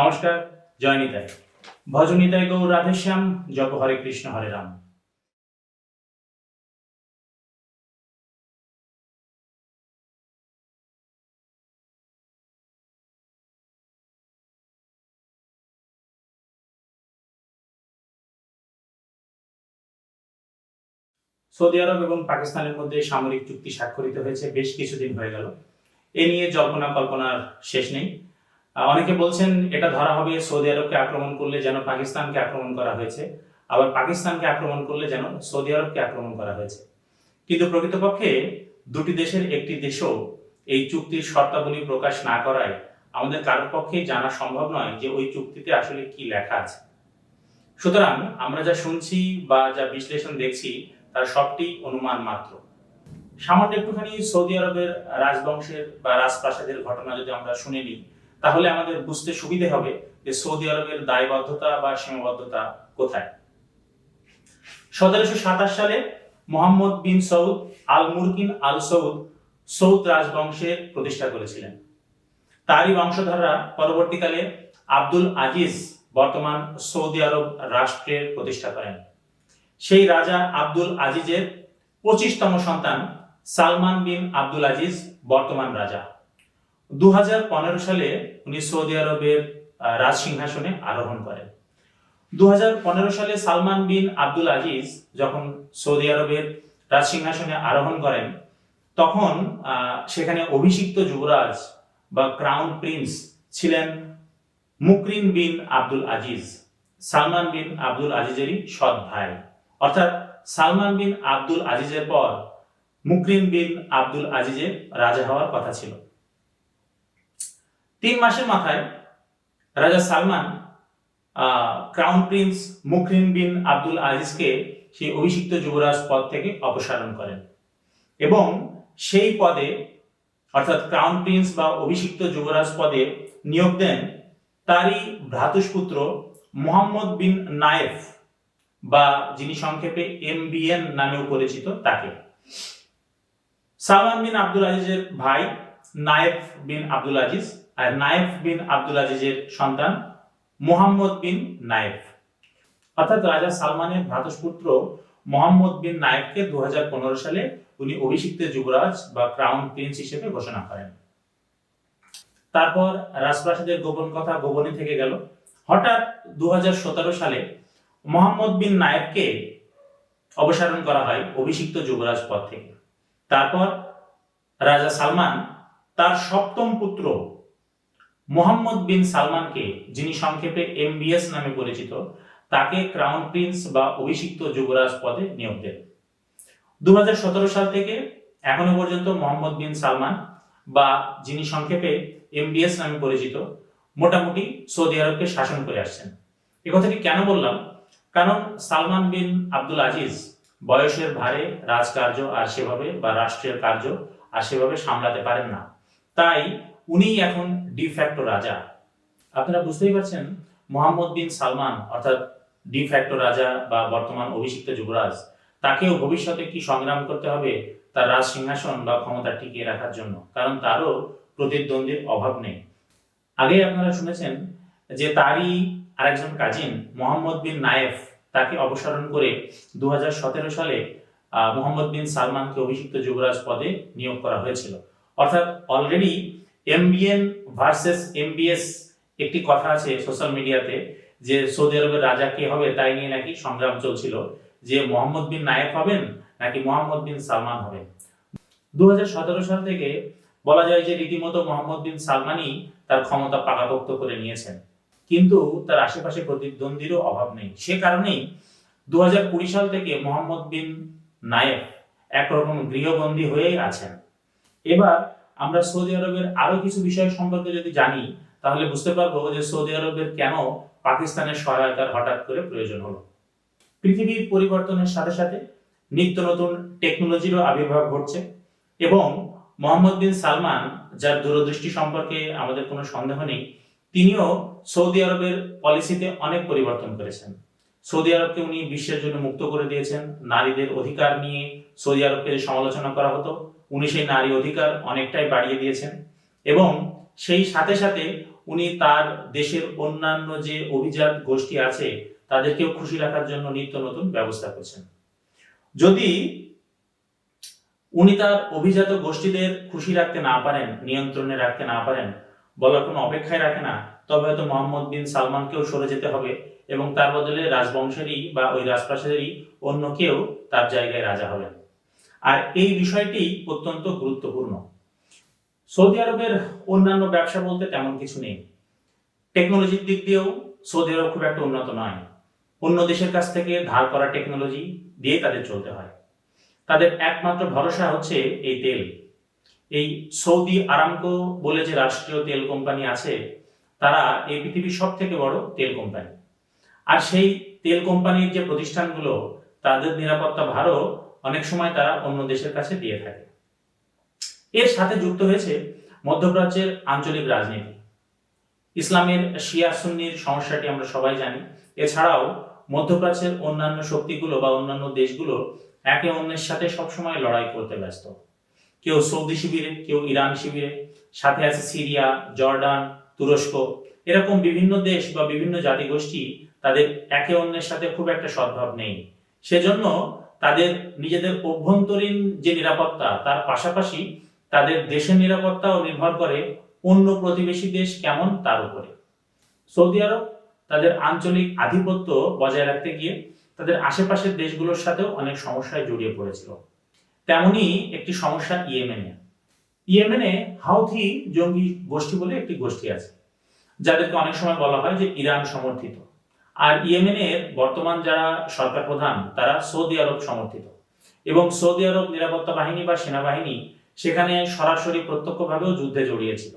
নমস্কার, জয় নিতাই। ভজ নিতাই গৌর রাধেশ্যাম জপ হরে কৃষ্ণ, হরে রাম। সৌদি আরব এবং পাকিস্তানের মধ্যে সামরিক চুক্তি স্বাক্ষরিত হয়েছে, বেশ কিছুদিন হয়ে গেল। এ নিয়ে জল্পনা কল্পনার শেষ নেই। অনেকে বলছেন, এটা ধরা হবে সৌদি আরবকে আক্রমণ করলে যেন পাকিস্তানকে আক্রমণ করা হয়েছে। আবার পাকিস্তানকে আক্রমণ করলে যেন সৌদি আরবকে আক্রমণ করা হয়েছে। কিন্তু প্রকৃতপক্ষে দুটি দেশের একটি দেশও এই চুক্তির শর্তাবলী প্রকাশ না করায় আমাদের কারোর পক্ষেই জানা সম্ভব নয় যে ওই চুক্তিতে আসলে কি লেখা আছে। সুতরাং আমরা যা শুনছি বা যা বিশ্লেষণ দেখছি, তার সবটি অনুমান মাত্র। সামান্য একটুখানি সৌদি আরবের রাজবংশের বা রাজপ্রাসাদের ঘটনা যদি আমরা শুনে নিই তাহলে আমাদের বুঝতে সুবিধে হবে যে সৌদি আরবের দায়বদ্ধতা বা সীমাবদ্ধতা কোথায়। সতেরোশো সাতাশ সালে মোহাম্মদ বিন সৌদ আল মুরকিন আল সৌদ সৌদ রাজবংশের প্রতিষ্ঠা করেছিলেন। তারই বংশধররা পরবর্তীকালে আব্দুল আজিজ বর্তমান সৌদি আরব রাষ্ট্রের প্রতিষ্ঠা করেন। সেই রাজা আব্দুল আজিজের পঁচিশতম সন্তান সালমান বিন আব্দুল আজিজ বর্তমান রাজা। দু হাজার পনেরো সালে উনি সৌদি আরবের রাজ সিংহাসনে আরোহণ করেন। দু হাজার পনেরো সালে সালমান বিন আব্দুল আজিজ যখন সৌদি আরবের রাজ সিংহাসনে আরোহণ করেন, তখন সেখানে অভিষিক্ত যুবরাজ বা ক্রাউন প্রিন্স ছিলেন মুকরিন বিন আব্দুল আজিজ, সালমান বিন আব্দুল আজিজেরই সৎ ভাই। অর্থাৎ সালমান বিন আব্দুল আজিজের পর মুকরিন বিন আব্দুল আজিজের রাজা হওয়ার কথা ছিল। তিন মাসের মাথায় রাজা Salman crown prince Muqrin bin Abdul আজিজকে সেই অভিষিক্ত যুবরাজ পদ থেকে অপসারণ করেন এবং সেই পদে, অর্থাৎ ক্রাউন প্রিন্স বা অভিষিক্ত যুবরাজ পদে নিয়োগ দেন তারই ভ্রাতুষ্পুত্র মোহাম্মদ বিন নায়েফ বা যিনি সংক্ষেপে এমবিএন নামেও পরিচিত তাকে। সালমান বিন আব্দুল আজিজের ভাই নায়েফ বিন আব্দুল আজিজ আর নায়েফ বিন আব্দুল আজিজের সন্তান মোহাম্মদ বিন নায়েফ। অর্থাৎ রাজা সালমানের ভ্রাতুষ্পুত্র মোহাম্মদ বিন নায়েফকে দু সালে উনি অভিষিক্ত যুবরাজ বা ক্রাউন প্রিন্স হিসেবে ঘোষণা করেন। তারপর রাজপ্রাসাদের গোপন কথা গোপনে থেকে গেল। হঠাৎ দু হাজার সতেরো সালে মোহাম্মদ বিন নায়েবকে অপসারণ করা হয় অভিষিক্ত যুবরাজ পদ থেকে। তারপর রাজা সালমান তার সপ্তম পুত্র মোহাম্মদ বিন সালমানকে, যিনি সংক্ষেপে এমবিএস নামে পরিচিত, তাকে ক্রাউন প্রিন্স বা অভিষিক্ত যুবরাজ পদে নিয়োগ দেন। দু সাল থেকে এখনও পর্যন্ত মোহাম্মদ বিন সালমান বা যিনি সংক্ষেপে এমবিএস নামে পরিচিত, মোটামুটি সৌদি আরবকে শাসন করে আসছেন। এ কেন বললাম? কারণ সালমান বিন আব্দুল আজিজ বয়সের ভারে রাজকার্য আর সেভাবে বা রাষ্ট্রের কার্য আর সেভাবে সামলাতে পারেন না। তাই উনি এখন ডিফ্যাক্টো রাজা। আপনারা বুঝতেই পারছেন, মোহাম্মদ বিন সালমান অর্থাৎ ডিফ্যাক্টো রাজা বা বর্তমান অভিষিক্ত যুবরাজ, তাকেও ভবিষ্যতে কি সংগ্রাম করতে হবে তার রাজ সিংহাসন বা ক্ষমতা টিকিয়ে রাখার জন্য, কারণ তারও প্রতিদ্বন্দ্বীর অভাব নেই। আগে আপনারা শুনেছেন যে তারই আরেকজন কাজিন মোহাম্মদ বিন নায়েফ, তাকে অপসারণ করে দু হাজার সতেরো সালে মোহাম্মদ বিন সালমানকে অভিষিক্ত যুবরাজ পদে নিয়োগ করা হয়েছিল। অর্থাৎ অলরেডি এমবিএন ভার্সেস এমবিএস একটি কথা আছে সোশ্যাল মিডিয়াতে যে সৌদি আরবের রাজা কে হবে তাই নিয়ে নাকি সংগ্রাম চলছিল। যে মোহাম্মদ বিন নায়েফ হবেন নাকি মোহাম্মদ বিন সালমান হবেন। দুহাজার সতেরো সাল থেকে বলা যায় যে রীতিমতো মোহাম্মদ বিন সালমানই তার ক্ষমতা পাকাপোক্ত করে নিয়েছেন। কিন্তু তার আশেপাশে প্রতিদ্বন্দ্বীরও অভাব নেই। সে কারণেই দু হাজার কুড়ি সাল থেকে মোহাম্মদ বিন নায়েফ একরকম গৃহবন্দী হয়েই আছেন। এবার আমরা সৌদি আরবের আরও কিছু বিষয় সম্পর্কে যদি জানি, তাহলে বুঝতে পারব যে সৌদি আরবের কেন পাকিস্তানের সহায়তার হঠাৎ করে প্রয়োজন হলো। পৃথিবীর পরিবর্তনের সাথে সাথে নিত্য নতুন টেকনোলজিরও আবির্ভাব ঘটছে এবং মোহাম্মদ বিন সালমান, যার দূরদৃষ্টি সম্পর্কে আমাদের কোনো সন্দেহ নেই, তিনিও সৌদি আরবের পলিসিতে অনেক পরিবর্তন করেছেন। সৌদি আরবকে উনি বিশ্বের জন্য মুক্ত করে দিয়েছেন। নারীদের অধিকার নিয়ে সৌদি আরবকে সমালোচনা করা হতো। উনি সেই নারী অধিকার অনেকটাই বাড়িয়ে দিয়েছেন এবং সেই সাথে সাথে উনি তার দেশের অন্যান্য যে অভিজাত গোষ্ঠী আছে, তাদেরকেও খুশি রাখার জন্য নিত্য নতুন ব্যবস্থা করছেন। যদি উনি তার অভিজাত গোষ্ঠীদের খুশি রাখতে না পারেন, নিয়ন্ত্রণে রাখতে না পারেন, বলার কোনো অপেক্ষায় রাখে না, তবে হয়তো মোহাম্মদ বিন সালমানকেও সরে যেতে হবে এবং তার বদলে রাজবংশেরই বা ওই রাজপ্রাসাদেরই অন্য কেউ তার জায়গায় রাজা হবেন। আর এই বিষয়টি অত্যন্ত গুরুত্বপূর্ণ। সৌদি আরবের অন্যান্য ব্যবসা বলতে তেমন কিছু নেই। টেকনোলজির দিক দিয়েও সৌদি আরব খুব একটা উন্নত নয়। অন্য দেশের কাছ থেকে ধার করা টেকনোলজি দিয়ে তাদের চলতে হয়। তাদের একমাত্র ভরসা হচ্ছে এই তেল। এই সৌদি আরামকো বলে যে রাষ্ট্রীয় তেল কোম্পানি আছে, তারা এই পৃথিবীর সব থেকে বড় তেল কোম্পানি। আর সেই তেল কোম্পানির যে প্রতিষ্ঠানগুলো, তাদের নিরাপত্তা ভারও অনেক সময় তারা অন্য দেশের কাছে দিয়ে থাকে। এর সাথে যুক্ত হয়েছে মধ্যপ্রাচ্যের আঞ্চলিক রাজনীতি। ইসলামের শিয়া সুন্নির সমস্যাটি আমরা সবাই জানি। এছাড়াও মধ্যপ্রাচ্যের অন্যান্য শক্তিগুলো বা অন্যান্য দেশগুলো একে অন্যের সাথে সবসময় লড়াই করতে ব্যস্ত। কেউ সৌদি শিবিরে, কেউ ইরান শিবিরে, সাথে আছে সিরিয়া, জর্ডান, তুরস্ক। এরকম বিভিন্ন দেশ বা বিভিন্ন জাতিগোষ্ঠী তাদের একে অন্যের সাথে খুব একটা সদ্ভাব নেই। সেজন্য তাদের নিজেদের অভ্যন্তরীণ যে নিরাপত্তা, তার পাশাপাশি তাদের দেশের নিরাপত্তাও নির্ভর করে অন্য প্রতিবেশী দেশ কেমন তার উপরে। সৌদি আরব তাদের আঞ্চলিক আধিপত্য বজায় রাখতে গিয়ে তাদের আশেপাশের দেশগুলোর সাথেও অনেক সমস্যায় জড়িয়ে পড়েছিল। তেমনি একটি সমস্যা ইয়েমেনে। ইয়েমেনে হাউথি জঙ্গি গোষ্ঠী বলে একটি গোষ্ঠী আছে, যাদেরকে অনেক সময় বলা হয় যে ইরান সমর্থিত। আর ইয়েমেনের বর্তমান যারা সরকার প্রধান, তারা সৌদি আরব সমর্থিত। এবং সৌদি আরব নিরাপত্তা বাহিনী বা সেনাবাহিনী সেখানে সরাসরি প্রত্যক্ষভাবেও যুদ্ধে জড়িয়েছিল।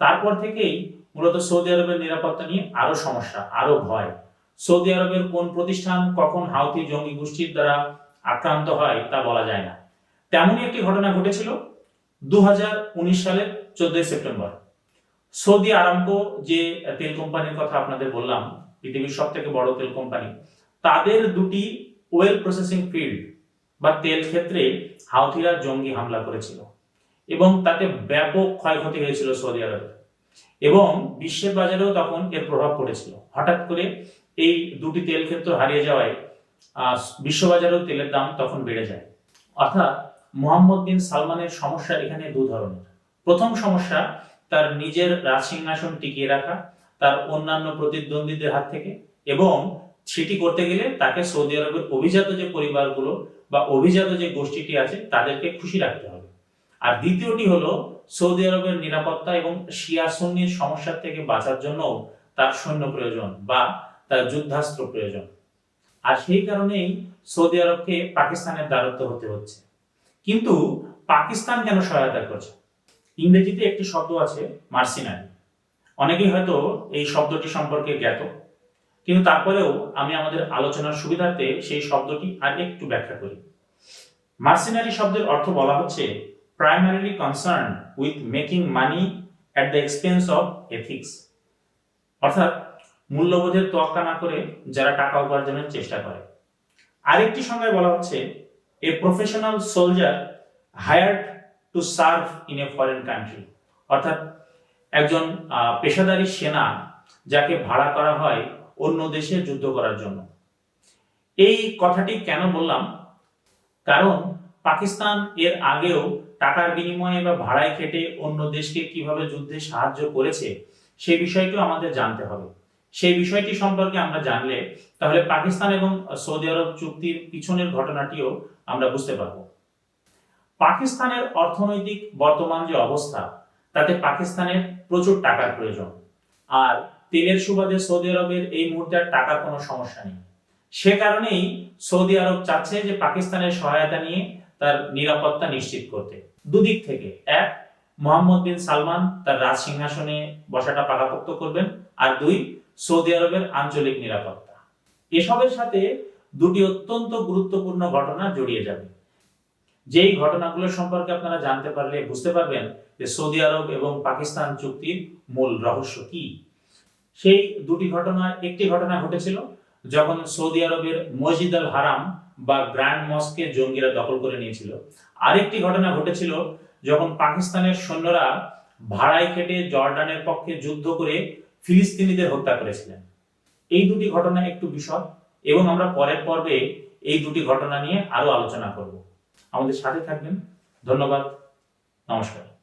তারপর থেকেই মূলত সৌদি আরবের নিরাপত্তা নিয়ে আরও সমস্যা, আরও ভয়। সৌদি আরবের কোন প্রতিষ্ঠান কখন হাউতি জঙ্গি গোষ্ঠীর দ্বারা আক্রান্ত হয় তা বলা যায় না। তেমনই একটি ঘটনা ঘটেছিল দু হাজার উনিশ সালের চোদ্দই সেপ্টেম্বর। সৌদি আরামকো যে তেল কোম্পানির কথা আপনাদের বললাম পৃথিবীর সব থেকে বড় তেল কোম্পানি তাদের দুটি ওয়েল প্রসেসিং ফিল্ড বা তেল ক্ষেত্রে হাউথিরা জঙ্গি হামলা করেছিল এবং তাতে ব্যাপক ক্ষয়ক্ষতি হয়েছিল সৌদি আরবে। এবং বিশ্বের বাজারেও তখন এর প্রভাব পড়েছিল। হঠাৎ করে এই দুটি তেল ক্ষেত্র হারিয়ে যাওয়ায় বিশ্ববাজারেও তেলের দাম তখন বেড়ে যায়। অর্থাৎ মোহাম্মদ বিন সালমানের সমস্যা এখানে দু ধরনের। প্রথম সমস্যা, তার নিজের রাজসিংহাসন টিকিয়ে রাখা তার অন্যান্য প্রতিদ্বন্দ্বীদের হাত থেকে এবং সেটি করতে গেলে তাকে সৌদি আরবের অভিজাত যে পরিবারগুলো বা অভিজাত যে গোষ্ঠীটি আছে, তাদেরকে খুশি রাখতে হবে। আর দ্বিতীয়টি হলো সৌদি আরবের নিরাপত্তা এবং শিয়া সুন্নির সমস্যার থেকে বাঁচার জন্য তার সৈন্য প্রয়োজন বা তার যুদ্ধাস্ত্র প্রয়োজন। আর সেই কারণেই সৌদি আরবকে পাকিস্তানের দ্বারত্ব হতে হচ্ছে। কিন্তু পাকিস্তান কেন সহায়তা করছে? ইংরেজিতে একটি শব্দ আছে, মার্সিনারি। অনেকেই হয়তো এই শব্দটি সম্পর্কে জ্ঞাত, কিন্তু তারপরেও আমি আমাদের আলোচনার সুবিধার্থে সেই শব্দটি আর একটু ব্যাখ্যা করি। মার্সিনারি শব্দের অর্থ বলা হচ্ছে primarily concern with making money at the expense of ethics অর্থাৎ মূল্যবোধের তোয়াক্কা না করে যারা টাকা উপার্জনের চেষ্টা করে। আরেকটি সংজ্ঞায় বলা হচ্ছে a professional soldier hired to serve in a foreign country অর্থাৎ একজন পেশাদারী সেনা যাকে ভাড়া করা হয় অন্য দেশে যুদ্ধ করার জন্য। এই কথাটি কেন বললাম? কারণ পাকিস্তান এর আগেও টাকার বিনিময়ে বা ভাড়ায় খেটে অন্য দেশকে কীভাবে যুদ্ধে সাহায্য করেছে সেই বিষয়টিও আমাদের জানতে হবে। সেই বিষয়টি সম্পর্কে আমরা জানলে তাহলে পাকিস্তান এবং সৌদি আরব চুক্তির পিছনের ঘটনাটিও আমরা বুঝতে পারব। পাকিস্তানের অর্থনৈতিক বর্তমান যে অবস্থা তাতে পাকিস্তানের প্রচুর টাকার প্রয়োজন। আর তেলের সুবাদে সৌদি আরবের এই মুহূর্তে আর টাকার কোনো সমস্যা নেই। সে কারণেই সৌদি আরব চাচ্ছে যে পাকিস্তানের সহায়তা নিয়ে তার নিরাপত্তা নিশ্চিত করতে। দুদিক থেকে। এক, মোহাম্মদ বিন সালমান তার রাজ সিংহাসনে বসাটা পাকাপোক্ত করবেন। আর দুই, সৌদি আরবের আঞ্চলিক নিরাপত্তা। এসবের সাথে দুটি অত্যন্ত গুরুত্বপূর্ণ ঘটনা জড়িয়ে যাবে। যেই ঘটনাগুলো সম্পর্কে আপনারা জানতে পারলে বুঝতে পারবেন যে সৌদি আরব এবং পাকিস্তান চুক্তির মূল রহস্য কি। সেই দুটি ঘটনার একটি ঘটনা ঘটেছিল যখন সৌদি আরবের মসজিদ আল হারাম বা গ্র্যান্ড মস্কে জঙ্গিরা দখল করে নিয়েছিল। আরেকটি ঘটনা ঘটেছিল যখন পাকিস্তানের সৈন্যরা ভাড়ায় খেটে জর্ডানের পক্ষে যুদ্ধ করে ফিলিস্তিনিদের হত্যা করেছিলেন। এই দুটি ঘটনা একটু বিশদ এবং আমরা পরের পর্বে এই দুটি ঘটনা নিয়ে আরও আলোচনা করব। আমাদের সাথে থাকবেন। ধন্যবাদ। নমস্কার।